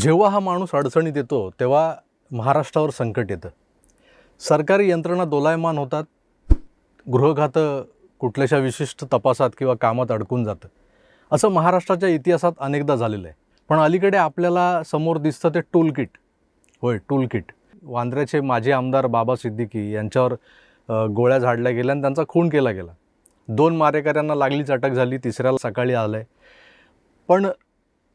जेव्हा हा माणूस अडचणीत येतो तेव्हा महाराष्ट्रावर संकट येतं. सरकारी यंत्रणा दोलायमान होतात गृहखातं कुठल्याशा विशिष्ट तपासात किंवा कामात अडकून जातं. असं महाराष्ट्राच्या इतिहासात अनेकदा झालेलं आहे पण अलीकडे आपल्याला समोर दिसतं ते टूल किट होय टूल किट वांद्र्याचे माजी आमदार बाबा सिद्दीकी यांच्यावर गोळ्या झाडल्या गेल्या आणि त्यांचा खून केला गेला. दोन मारेकऱ्यांना लागलीच अटक झाली तिसऱ्याला सकाळी आलं आहे पण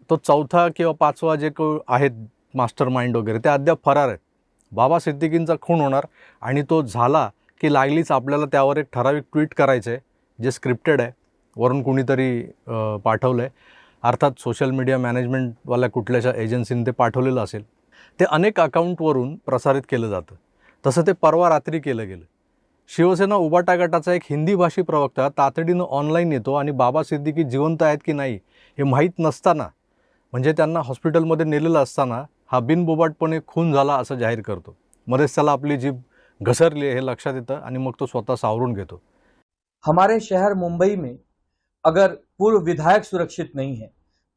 तो चौथा किंवा पाचवा जे को आहेत मास्टर माइंड वगैरे ते अद्याप फरार आहेत. बाबा सिद्दीकींचा खून होणार आणि तो झाला की लागलीच आपल्याला त्यावर एक ठराविक ट्विट करायचं आहे जे स्क्रिप्टेड आहे. वरून कुणीतरी पाठवलं आहे अर्थात सोशल मीडिया मॅनेजमेंटवाल्या कुठल्याशा एजन्सीने ते पाठवलेलं असेल. ते अनेक अकाउंटवरून प्रसारित केलं जातं. तसं ते परवा रात्री केलं गेलं. शिवसेना उबाटा गटाचा एक हिंदी भाषी प्रवक्ता तातडीनं ऑनलाईन येतो आणि बाबा सिद्दीकी जिवंत आहेत की नाही हे माहीत नसताना म्हणजे त्यांना हॉस्पिटलमध्ये नेलेलं असताना हा बिनबोबाटपणे खून झाला असं जाहीर करतो. आपली जीभ घसरली हे लक्षात येतं आणि मग तो स्वतः सावरून घेतो. हमारे शहर मुंबई में अगर पूर्व विधायक सुरक्षित नहीं है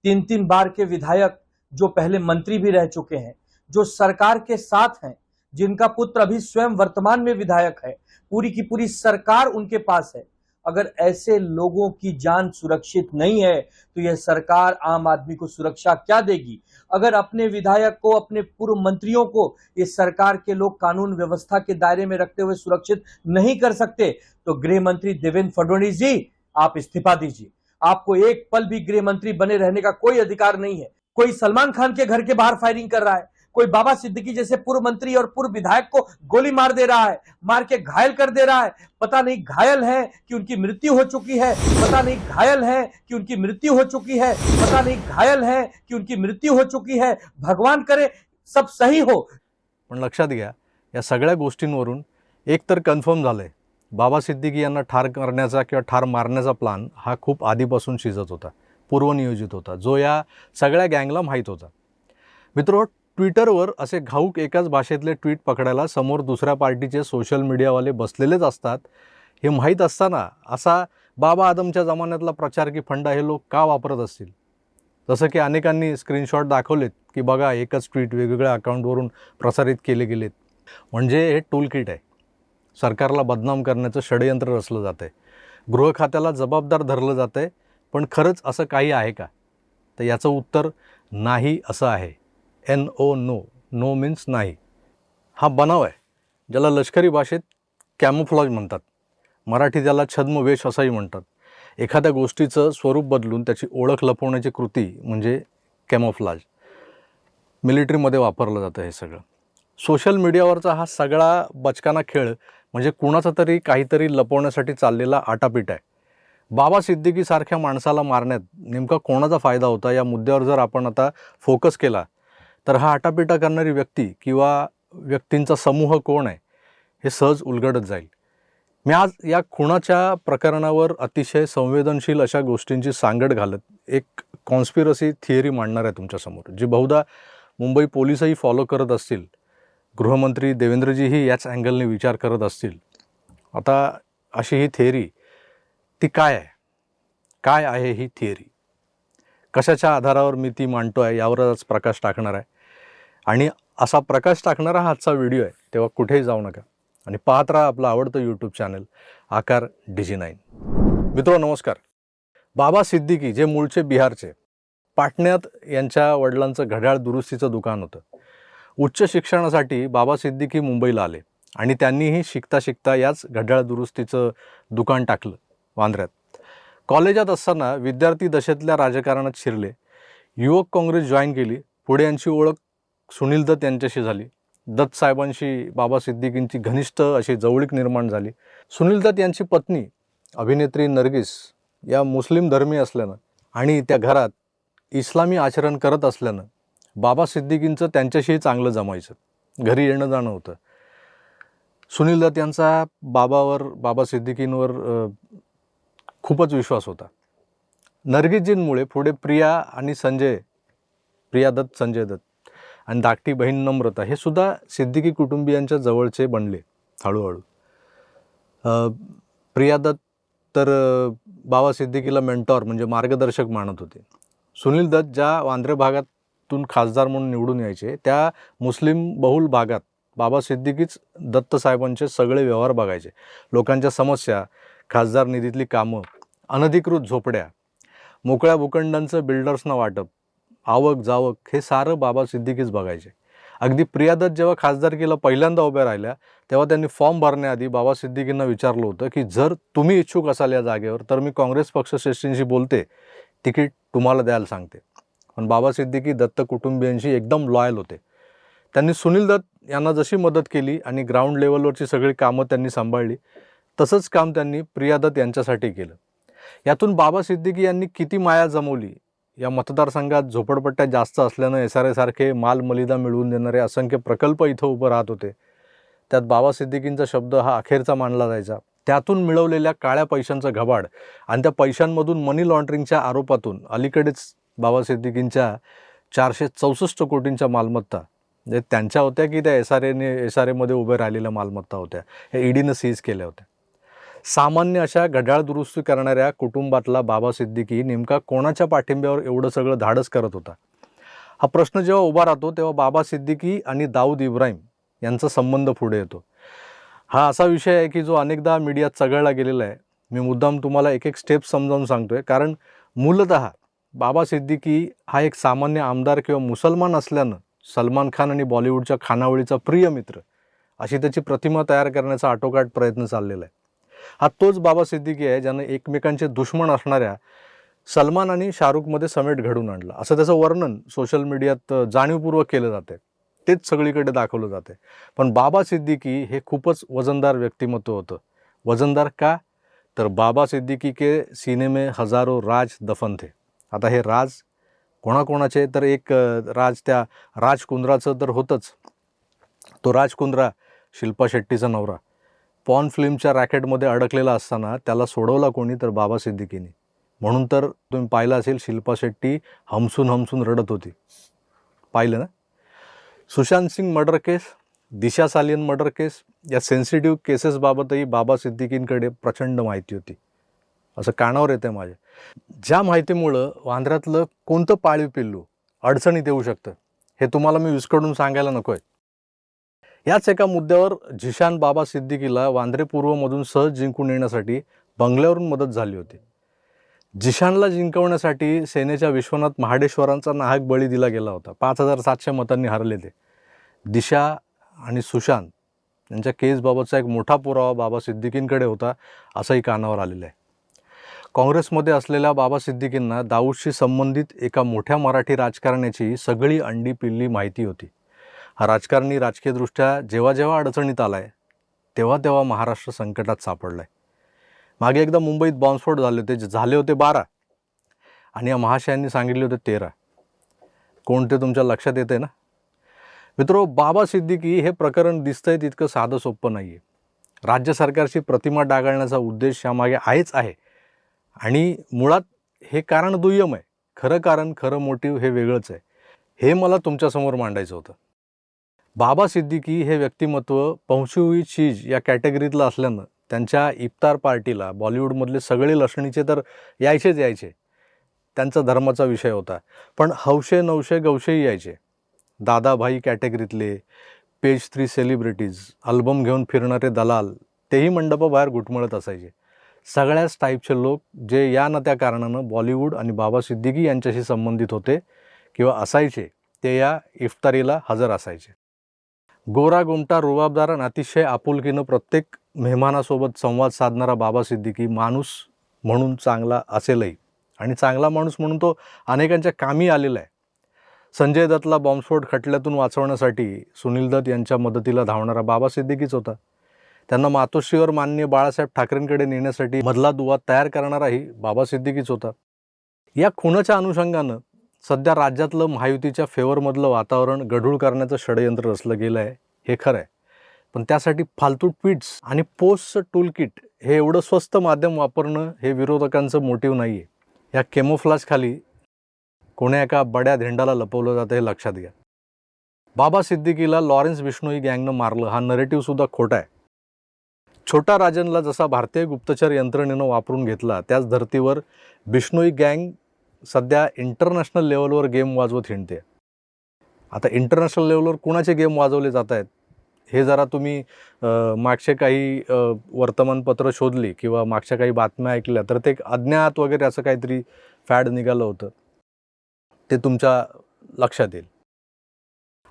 तीन तीन बार के विधायक जो पहले मंत्री भी रह चुके हैं, जो सरकार के साथ हैं, जिनका पुत्र अभी स्वयं वर्तमान में विधायक है, पूरी की पूरी सरकार उनके पास है अगर ऐसे लोगों की जान सुरक्षित नहीं है तो यह सरकार आम आदमी को सुरक्षा क्या देगी? अगर अपने विधायक को, अपने पूर्व मंत्रियों को ये सरकार के लोग कानून व्यवस्था के दायरे में रखते हुए सुरक्षित नहीं कर सकते तो गृह मंत्री देवेंद्र फडणवीस जी, आप इस्तीफा दीजिए। आपको एक पल भी गृह मंत्री बने रहने का कोई अधिकार नहीं है। कोई सलमान खान के घर के बाहर फायरिंग कर रहा है। कोई बाबा सिद्दीकी जैसे पूर्व मंत्री और पूर्व विधायक को गोली मार दे रहा है मार के घायल कर दे रहा है। पता नहीं घायल है कि उनकी मृत्यु हो चुकी है पता नहीं घायल है कि उनकी मृत्यु हो चुकी है पता नहीं घायल है कि उनकी मृत्यु हो चुकी है। भगवान करे सब सही हो। पण लक्षात घ्या या सगळ्या गोष्टींवरून एक तर कन्फर्म झालंय बाबा सिद्दीकी यांना ठार करण्याचा किंवा ठार मारण्याचा प्लान हा खूप आधीपासून शिजत होता पूर्वनियोजित होता जो या सगळ्या गँगला माहीत होता. मित्रो ट्विटरवर असे घाऊक एकाच भाषेतले ट्विट पकडायला समोर दुसऱ्या पार्टीचे सोशल मीडियावाले बसलेलेच असतात. हे माहीत असताना असा बाबा आदमच्या जमान्यातला प्रचार की फंडा हे लोक का वापरत असतील? जसं की अनेकांनी स्क्रीनशॉट दाखवलेत की बघा एकच ट्विट वेगवेगळ्या अकाउंटवरून प्रसारित केले गेलेत. म्हणजे हे टूल किट आहे. सरकारला बदनाम करण्याचं षडयंत्र रचलं जातं आहे गृह खात्याला जबाबदार धरलं जातं आहे पण खरंच असं काही आहे का? तर याचं उत्तर नाही असं आहे. N O no no means नाही. हा बनाव आहे. ज्याला लष्करी भाषेत कॅमोफ्लॉज म्हणतात. मराठी त्याला छद्मवेश असंही म्हणतात. एखाद्या गोष्टीचं स्वरूप बदलून त्याची ओळख लपवण्याची कृती म्हणजे कॅमोफ्लाज. मिलिटरीमध्ये वापरलं जातं हे सगळं. सोशल मीडियावरचा हा सगळा बचकाना खेळ म्हणजे कुणाचा तरी काहीतरी लपवण्यासाठी चाललेला आटापीट आहे. बाबा सिद्दीकीसारख्या माणसाला मारण्यात नेमका कोणाचा फायदा होता या मुद्द्यावर जर आपण आता फोकस केला तर हा आटापिटा करणारी व्यक्ती किंवा व्यक्तींचा समूह कोण आहे हे सहज उलगडत जाईल. मी आज या खुणाच्या प्रकरणावर अतिशय संवेदनशील अशा गोष्टींची सांगड घालत एक कॉन्स्पिरसी थिअरी मांडणार आहे तुमच्यासमोर जी बहुधा मुंबई पोलीसही फॉलो करत असतील गृहमंत्री देवेंद्रजीही याच अँगलने विचार करत असतील. आता अशी ही थिअरी ती काय आहे? काय आहे ही थिअरी कशाच्या आधारावर मी ती मांडतो आहे यावरच प्रकाश टाकणार आहे? आणि असा प्रकाश टाकणारा हा आजचा व्हिडिओ आहे. तेव्हा कुठेही जाऊ नका. आणि पाहत राहा आपलं आवडतं YouTube channel Aakar Digi nine मित्रो नमस्कार. बाबा सिद्दीकी जे मूळचे बिहारचे पाटण्यात यांच्या वडिलांचं घड्याळ दुरुस्तीचं दुकान होतं. उच्च शिक्षणासाठी बाबा सिद्दीकी मुंबईला आले आणि त्यांनीही शिकता शिकता याच घड्याळ दुरुस्तीचं दुकान टाकलं वांद्र्यात. कॉलेजात असताना विद्यार्थी दशेतल्या राजकारणात शिरले. युवक काँग्रेस जॉईन केली. पुढे यांची ओळख सुनील दत्त यांच्याशी झाली. दत्त साहेबांशी बाबा सिद्दीकींची घनिष्ठ अशी जवळीक निर्माण झाली. सुनील दत्त यांची पत्नी अभिनेत्री नर्गिस या मुस्लिम धर्मी असल्यानं आणि त्या घरात इस्लामी आचरण करत असल्यानं बाबा सिद्दीकींचं त्यांच्याशीही चांगलं जमायचं. घरी येणं जाणं होतं. सुनील दत्त यांचा बाबावर बाबा सिद्दीकींवर खूपच विश्वास होता. नरगिसजींमुळे पुढे प्रिया आणि संजय प्रिया दत्त संजय दत्त आणि धाकटी बहीण नम्रता हे सुद्धा सिद्दीकी कुटुंबियांच्या जवळचे बनले हळूहळू. प्रियादत्त प्रिया दत्त तर बाबा सिद्दीकीला मेंटॉर म्हणजे मार्गदर्शक मानत होते. सुनील दत्त ज्या वांद्रे भागातून खासदार म्हणून निवडून यायचे त्या मुस्लिम बहुल भागात बाबा सिद्दीकीच दत्त साहेबांचे सगळे व्यवहार बघायचे. लोकांच्या समस्या खासदार निधीतली कामं अनधिकृत झोपड्या मोकळ्या भूखंडांचं बिल्डर्सना वाटप आवक जावक हे सारं बाबा सिद्दीकीच बघायचे. अगदी प्रियादत जेव्हा खासदारकीला पहिल्यांदा उभ्या राहिल्या तेव्हा त्यांनी फॉर्म भरण्याआधी बाबा सिद्दीकींना विचारलं होतं की जर तुम्ही इच्छुक असाल या जागेवर तर मी काँग्रेस पक्षश्रेष्ठींशी बोलते. तिकीट तुम्हाला द्यायला सांगते. पण बाबा सिद्दीकी दत्त कुटुंबियांशी एकदम लॉयल होते. त्यांनी सुनील दत्त यांना जशी मदत केली आणि ग्राउंड लेवलवरची सगळी कामं त्यांनी सांभाळली तसंच काम त्यांनी प्रियादत्त यांच्यासाठी केलं. यातून बाबा सिद्दीकी यांनी किती माया जमवली या मतदारसंघात झोपडपट्ट्या जास्त असल्यानं एस आर एसारखे माल मलिदा मिळवून देणारे असंख्य प्रकल्प इथं उभं राहत होते. त्यात बाबा सिद्दीकींचा शब्द हा अखेरचा मानला जायचा. त्यातून मिळवलेल्या काळ्या पैशांचं घबाड आणि त्या पैशांमधून मनी लॉन्ड्रिंगच्या आरोपातून अलीकडेच बाबा सिद्दीकींच्या चारशे चौसष्ट कोटींच्या मालमत्ता म्हणजे त्यांच्या होत्या की त्या एस आर एने एस आर एमध्ये उभे राहिलेल्या मालमत्ता होत्या हे ईडीनं सीज केल्या होत्या. सामान्य अशा घड्याळ दुरुस्ती करणाऱ्या कुटुंबातला बाबा सिद्दीकी नेमका कोणाच्या पाठिंब्यावर एवढं सगळं धाडस करत होता? हा प्रश्न जेव्हा उभा राहतो तेव्हा बाबा सिद्दीकी आणि दाऊद इब्राहिम यांचा संबंध पुढे येतो. हा असा विषय आहे की जो अनेकदा मीडियात चघळला गेलेला आहे. मी मुद्दाम तुम्हाला एक एक स्टेप समजावून सांगतोय. कारण मूलत बाबा सिद्दीकी हा एक सामान्य आमदार किंवा मुसलमान असल्यानं सलमान खान आणि बॉलिवूडच्या खानावळीचा प्रिय मित्र अशी त्याची प्रतिमा तयार करण्याचा आटोकाट प्रयत्न चाललेला आहे. हा तोच बाबा सिद्दीकी आहे ज्यानं एकमेकांचे दुश्मन असणाऱ्या सलमान आणि शाहरुखमध्ये समेट घडून आणला. असं त्याचं वर्णन सोशल मीडियात जाणीवपूर्वक केलं जाते तेच सगळीकडे दाखवलं जाते पण बाबा सिद्दीकी हे खूपच वजनदार व्यक्तिमत्व होतं. वजनदार का? तर बाबा सिद्दीकी के सीने में हजारो राज दफन थे. आता हे राज कोणाकोणाचे? तर एक राज त्या राज कुंद्राचं तर होतंच. तो राज कुंद्रा शिल्पा शेट्टीचा नवरा. पॉन फिल्मच्या रॅकेटमध्ये अडकलेला असताना त्याला सोडवला कोणी तर बाबा सिद्दीकीने. म्हणून तर तुम्ही पाहिलं असेल शिल्पा शेट्टी हमसून हमसून रडत होती. पाहिलं ना? Sushant Singh murder case Disha Salian murder case या सेन्सिटिव्ह केसेसबाबतही बाबा सिद्दीकींकडे प्रचंड माहिती होती. असं कानावर येतं माझ्या. ज्या माहितीमुळं वांद्र्यातलं कोणतं पाळीव पिल्लू अडचणीत येऊ शकतं हे तुम्हाला मी विस्कडून सांगायला नको आहे याच एका मुद्द्यावर झिशान बाबा सिद्दीकीला वांद्रे पूर्वमधून सहज जिंकून येण्यासाठी बंगल्यावरून मदत झाली होती. जिशानला जिंकवण्यासाठी सेनेच्या विश्वनाथ महाडेश्वरांचा नाहक बळी दिला गेला होता. पाच हजार सातशे मतांनी हरले ते. दिशा आणि सुशांत यांच्या केसबाबतचा एक मोठा पुरावा बाबा सिद्दीकींकडे होता असंही कानावर आलेलं आहे. काँग्रेसमध्ये असलेल्या बाबा सिद्दीकींना दाऊदशी संबंधित एका मोठ्या मराठी राजकारण्याची सगळी अंडी पिल्ली माहिती होती. हा राजकारणी राजकीयदृष्ट्या जेव्हा जेव्हा अडचणीत आला आहे तेव्हा तेव्हा महाराष्ट्र संकटात सापडला आहे मागे एकदा मुंबईत बॉम्बस्फोट झाले होते जे झाले होते बारा आणि या महाशयांनी सांगितले होते तेरा. कोणते तुमच्या लक्षात येते ना? मित्रो बाबा सिद्दीकी हे प्रकरण दिसतंय तितकं साधं सोपं नाही आहे राज्य सरकारची प्रतिमा डागाळण्याचा उद्देश यामागे आहेच आहे. आणि मुळात हे कारण दुय्यम आहे. खरं कारण खरं मोटिव्ह हे वेगळंच आहे. हे मला तुमच्यासमोर मांडायचं होतं. बाबा सिद्दीकी हे व्यक्तिमत्व पहुंची हुई चीज या कॅटेगरीतलं असल्यानं त्यांच्या इफ्तार पार्टीला बॉलिवूडमधले सगळे लक्षणीचे तर यायचेच यायचे. त्यांचा धर्माचा विषय होता. पण हौशे नवशे गवशेही यायचे. दादाभाई कॅटेगरीतले पेज थ्री सेलिब्रिटीज अल्बम घेऊन फिरणारे दलाल तेही मंडपाबाहेर घुटमळत असायचे. सगळ्याच टाईपचे लोक जे या ना त्या कारणानं बॉलिवूड आणि बाबा सिद्दीकी यांच्याशी संबंधित होते किंवा असायचे ते या इफ्तारीला हजर असायचे. गोरा गुमटा रुबाबदार आणि अतिशय आपुलकीनं प्रत्येक मेहमानासोबत संवाद साधणारा बाबा सिद्दीकी माणूस म्हणून चांगला असेलही. आणि चांगला माणूस म्हणून तो अनेकांच्या कामी आलेला आहे. संजय दत्तला बॉम्बस्फोट खटल्यातून वाचवण्यासाठी सुनील दत्त यांच्या मदतीला धावणारा बाबा सिद्दीकीच होता. त्यांना मातोश्रीवर मान्य बाळासाहेब ठाकरेंकडे नेण्यासाठी मधला दुवा तयार करणाराही बाबा सिद्दीकीच होता. या खुनाच्या अनुषंगानं सध्या राज्यातलं महायुतीच्या फेवरमधलं वातावरण गढूळ करण्याचं षडयंत्र रचलं गेलं आहे हे खरं आहे. पण त्यासाठी फालतू ट्विट्स आणि पोस्टचं टूल किट हे एवढं स्वस्त माध्यम वापरणं हे विरोधकांचं मोटिव्ह नाही आहे या केमोफ्लाजखाली कोण्या एका बड्या धेंडाला लपवलं जातं हे लक्षात घ्या. बाबा सिद्दीकीला लॉरेन्स विष्णूई गँगनं मारलं हा नरेटिव्हसुद्धा खोटा आहे. छोटा राजनला जसा भारतीय गुप्तचर यंत्रणेनं वापरून घेतला त्याच धर्तीवर बिष्णोई गँग सध्या इंटरनॅशनल लेवलवर गेम वाजवत हिंडते. आता इंटरनॅशनल लेवलवर कुणाचे गेम वाजवले जात आहेत? हे जरा तुम्ही मागचे काही वर्तमानपत्र शोधली किंवा मागच्या काही बातम्या ऐकल्या तर ते एक अज्ञात वगैरे असं काहीतरी फॅड निघालं होतं. ते तुमच्या लक्षात येईल.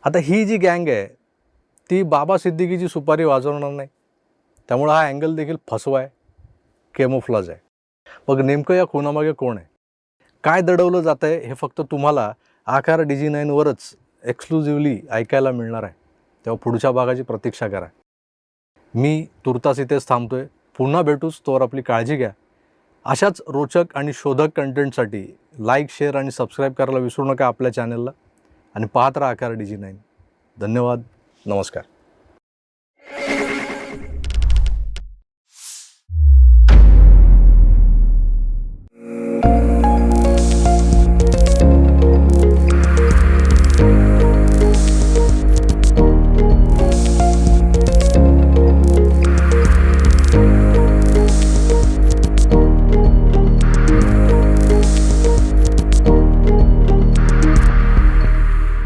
आता ही जी गँग आहे ती बाबा सिद्दीकीची सुपारी वाजवणार नाही. त्यामुळं हा अँगल देखील फसवा आहे केमोफ्लाज आहे. मग नेमकं या खुनामागे कोण आहे? काय दडवलं जात आहे हे फक्त तुम्हाला आकार डीजी नाईनवरच एक्सक्लुझिव्हली ऐकायला मिळणार आहे. तेव्हा पुढच्या भागाची प्रतीक्षा करा. मी तुर्तास इथेच थांबतो आहे पुन्हा भेटूच तोवर आपली काळजी घ्या. अशाच रोचक आणि शोधक कंटेंटसाठी लाईक शेअर आणि सबस्क्राईब करायला विसरू नका आपल्या चॅनलला. आणि पाहत राहा आकार डीजी नाईन. धन्यवाद. नमस्कार.